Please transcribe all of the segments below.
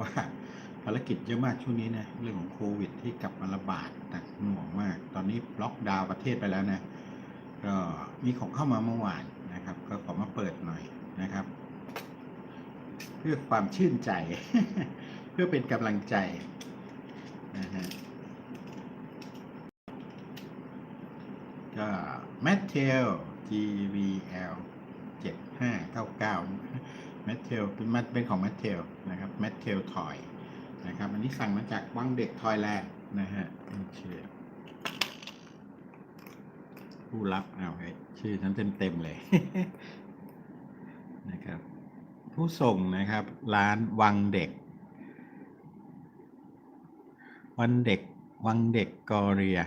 ว่าภารกิจเยอะมากช่วงนี้นะเรื่องของโควิดที่กลับมาระบาดหนักหน่วงมาก ตอนนี้ล็อกดาวน์ประเทศไปแล้วนะก็มีของเข้ามาเมื่อวานนะครับ ก็ขอมาเปิดหน่อยนะครับ เพื่อความชื่นใจ เพื่อเป็นกำลังใจนะฮะก็ m a t t e l GVL 7599 m a t t e l เป็นมัเป็นของ m a t t e l นะครับ m a t t e l Toy นะครับ อันนี้สั่งมาจากวังเด็กทอยแลนด์นะฮะโอเคผู้รับเอาให้ชื่อฉันเต็มๆเลยนะครับ ผู้ส่งนะครับ ร้านวังเด็ก วันเด็กวังเด็กกอเรีย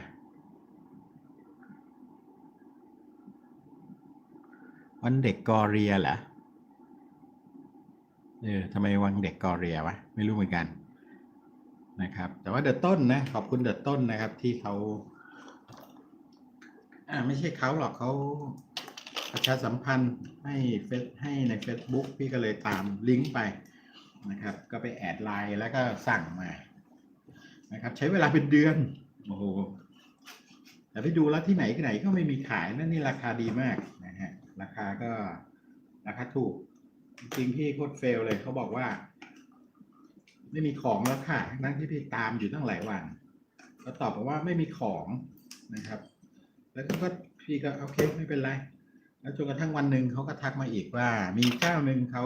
วันเด็กกอเรียเหรอ เออทำไมวังเด็กกอเรียวะ ไม่รู้เหมือนกัน นะครับ แต่ว่าเดอะต้นนะ ขอบคุณเดอะต้นนะครับ ที่เขาอ่าไม่ใช่เขาหรอกเขาประชาสัมพันธ์ให้เฟซให้ใน Facebook พี่ก็เลยตามลิงก์ไปนะครับ ก็ไปแอดไลน์แล้วก็สั่งมานะครับ ใช้เวลาเป็นเดือนโอ้โหแต่ไปดูแล้วที่ไหนที่ไหนก็ไม่มีขายนั่นนี่ราคาดีมากนะฮะราคาก็ราคาถูก จริงพี่โคตรเฟลเลยเขาบอกว่า ไม่มีของแล้วค่ะ นั่นที่พี่ตามอยู่ตั้งหลายวันก็ตอบมาว่าไม่มีของนะครับ แล้วก็พี่ก็โอเคไม่เป็นไร แล้วจนกระทั่งวันหนึ่งเขาก็ทักมาอีกว่า มีเจ้าหนึ่งเขา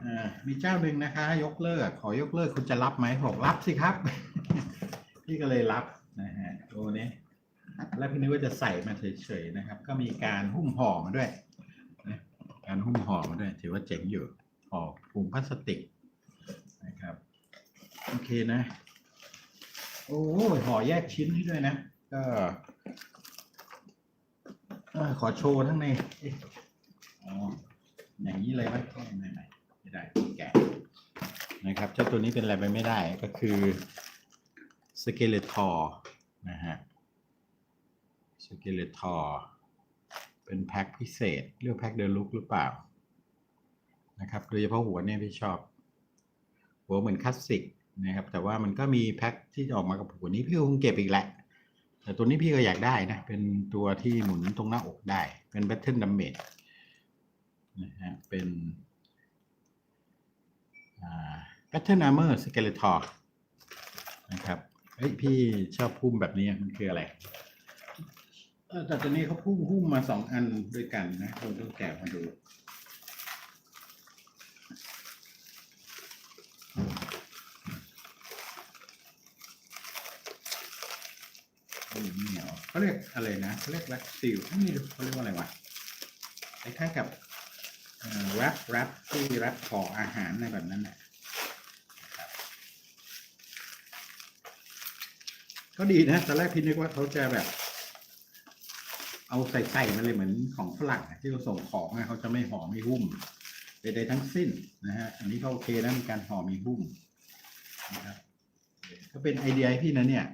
เอ่อมีเจ้าหนึ่งนะคะ ยกเลิก ขอยกเลิกคุณจะรับไหมบอกรับสิครับ พี่ก็เลยรับนะฮะโอ้เนี้ยแล้วพี่นึกว่าจะใส่มาเฉยๆนะครับ ก็มีการหุ้มห่อมาด้วย การหุ้มห่อมาด้วยถือว่าเจ๋งอยู่ห่อถุงพลาสติกนะครับโอเคนะ โอ้ห่อแยกชิ้นให้ด้วยนะ ก็ขอโชว์ทั้งในอ๋ออย่างนี้เลยไหมไม่ไม่ไม่ไม่ได้แกะนะครับเจ้าตัวนี้เป็นอะไรไปไม่ได้ก็คือสเกเลทอร์นะฮะสเกเลทอร์ เป็นแพ็คพิเศษเรียกแพ็คเดลุกหรือเปล่านะครับโดยเฉพาะหัวเนี่ยพี่ชอบ หัวเหมือนคลาสสิกนะครับ แต่ว่ามันก็มีแพ็คที่ออกมากับหัวนี้พี่คงเก็บอีกแหละ แต่ตัวนี้พี่ก็อยากได้นะ เป็นตัวที่หมุนตรงหน้าอกได้ เป็น Battle Damage นะฮะเป็นอ่า Battle Armor Skeletor นะครับเฮ้ยพี่ชอบพุ่มแบบนี้มันคืออะไร เออแต่ตัวนี้เขาพุ่มพุ่มมาสองอันด้วยกันนะเราต้องแกะมาดู โอ้ยเหนียวเขาเรียกอะไรนะเขาเรียกแว็กซิลนี่เขาเรียกว่าอะไรวะคล้ายๆกับแรปแรปที่แรปห่ออาหารในแบบนั้นแหละนะก็ดีนะตอนแรกพี่นึกว่าเขาจะแบบ เอาใส่ใส่มาเลยเหมือนของฝรั่งที่เขาส่งของอะเขาจะไม่ห่อไม่หุ้มใดๆทั้งสิ้นนะฮะอันนี้ก็โอเคนะมีการห่อมีหุ้มนะครับก็เป็นไอเดียพี่นะเนี่ย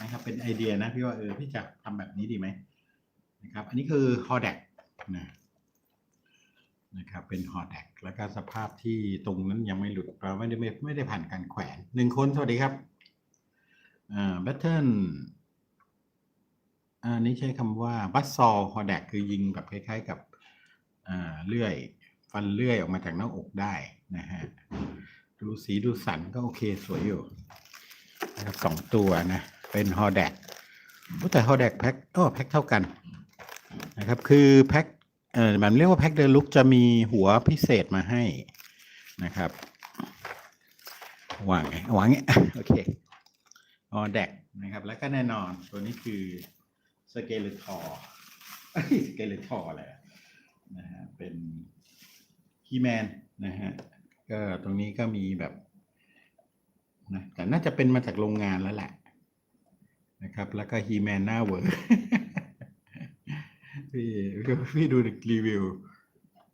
นะครับเป็นไอเดียนะพี่ว่าเออพี่จะทำแบบนี้ดีไหมนะครับอันนี้คือฮอแดกนะนะครับเป็นฮอแดกแล้วก็สภาพที่ตรงนั้นยังไม่หลุดแปลว่าไม่ได้ไม่ไม่ได้ผ่านการแขวนหนึ่งคนสวัสดีครับอ่าแบตเทิล อันนี้ใช้คำว่าบัสซอลฮอแดกคือยิงแบบคล้าย ๆ กับเลื่อย ฟันเลื่อยออกมาจากหน้าอกได้นะฮะดูสีดูสันก็โอเคสวยอยู่นะครับสองตัวนะ เป็นฮอแดกแต่ฮอแดกแพ็คก็แพ็คเท่ากันนะครับคือแพ็คเอ่อมันเรียกว่าแพ็คเดลุกจะมีหัวพิเศษมาให้นะครับวางไงวางเงี้ยโอเคฮอแดกนะครับแล้วก็แน่นอนตัวนี้คือ สเกเลทอร์สเกเลทอร์อะไรอะนะฮะเป็นฮีแมนนะฮะก็ตรงนี้ก็มีแบบนะแต่น่าจะเป็นมาจากโรงงานแล้วแหละ นะครับ แล้วก็ฮีแมนหน้าเวอร์พี่พี่ดูรีวิว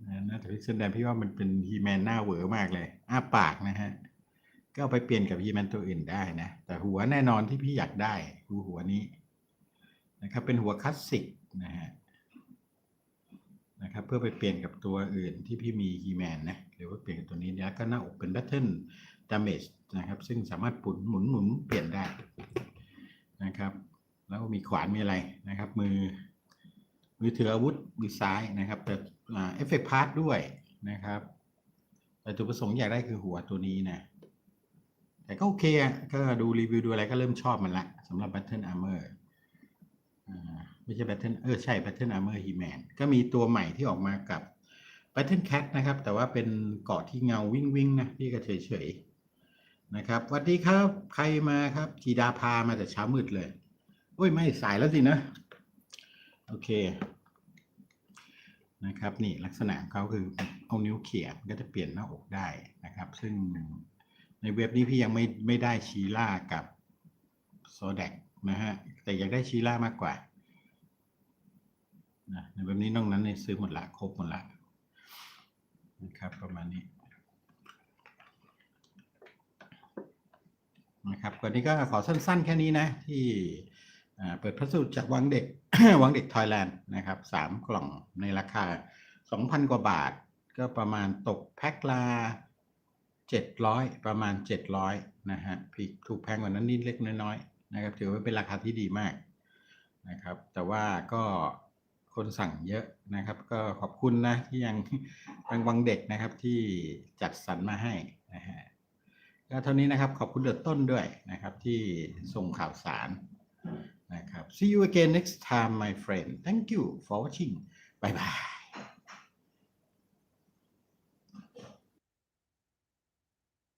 นะน่าจะพิกเซนแดงพี่ว่ามันเป็นฮีแมนหน้าเวอร์มากเลยอ้าปากนะฮะ ก็เอาไปเปลี่ยนกับฮีแมนตัวอื่นได้นะ แต่หัวแน่นอนที่พี่อยากได้คือหัวนี้ นะครับเป็นหัวคลาสสิกนะฮะนะครับเพื่อไปเปลี่ยนกับตัวอื่นที่พี่มีฮีแมนนะหรือว่าเปลี่ยนกับตัวนี้แล้วก็หน้าอกเป็นแบทเทิล damage นะครับซึ่งสามารถปุ่นหมุนหมุนเปลี่ยนได้นะครับ แล้วมีขวานมีอะไรนะครับ มือมือถืออาวุธมือซ้ายนะครับ แต่เอฟเฟกต์พาร์ทด้วยนะครับ แต่จุดประสงค์อยากได้คือหัวตัวนี้นะแต่ก็โอเคก็ดูรีวิวดูอะไรก็เริ่มชอบมันละสำหรับ Battle Armor อ่า ไม่ใช่ Battle เออใช่ Battle Armor He-Man ก็มีตัวใหม่ที่ออกมากับ Battle Cat นะครับ แต่ว่าเป็นเกาะที่เงาวิ่งวิ่งๆนะพี่ก็เฉยเฉยๆนะครับสวัสดีครับ ใครมาครับจีดาพามาแต่เช้ามืดเลยโอ้ยไม่สายแล้วสินะ โอเค นะครับ นี่ลักษณะเขาคือเอานิ้วเขี่ยก็จะเปลี่ยนหน้าอกได้นะครับ ซึ่งในเว็บนี้พี่ยังไม่ไม่ได้ชีล่ากับโซแดก นะฮะแต่อยากได้ชีล่ามากกว่านะในเว็บนี้นอกนั้นเนี่ยซื้อหมดละครบหมดละนะครับ ประมาณนี้นะครับวันนี้ก็ขอสั้น ๆ แค่นี้นะ ที่เปิดพัสดุจากวังเด็กวังเด็กทอยแลนด์นะครับสามกล่องในราคา 2,000 กว่าบาท ก็ประมาณตกแพ็คละ700 ประมาณ 700 นะฮะผิดถูกแพงกว่านั้นนิดเล็กน้อยๆ นะครับถือว่าเป็นราคาที่ดีมากนะครับ แต่ว่าก็คนสั่งเยอะนะครับ ก็ขอบคุณนะที่ยังทางวังเด็กนะครับที่จัดสรรมาให้นะฮะก็เท่านี้นะครับขอบคุณเดือดต้นด้วยนะครับที่ส่งข่าวสารนะครับ see you again next time my friend thank you for watching bye bye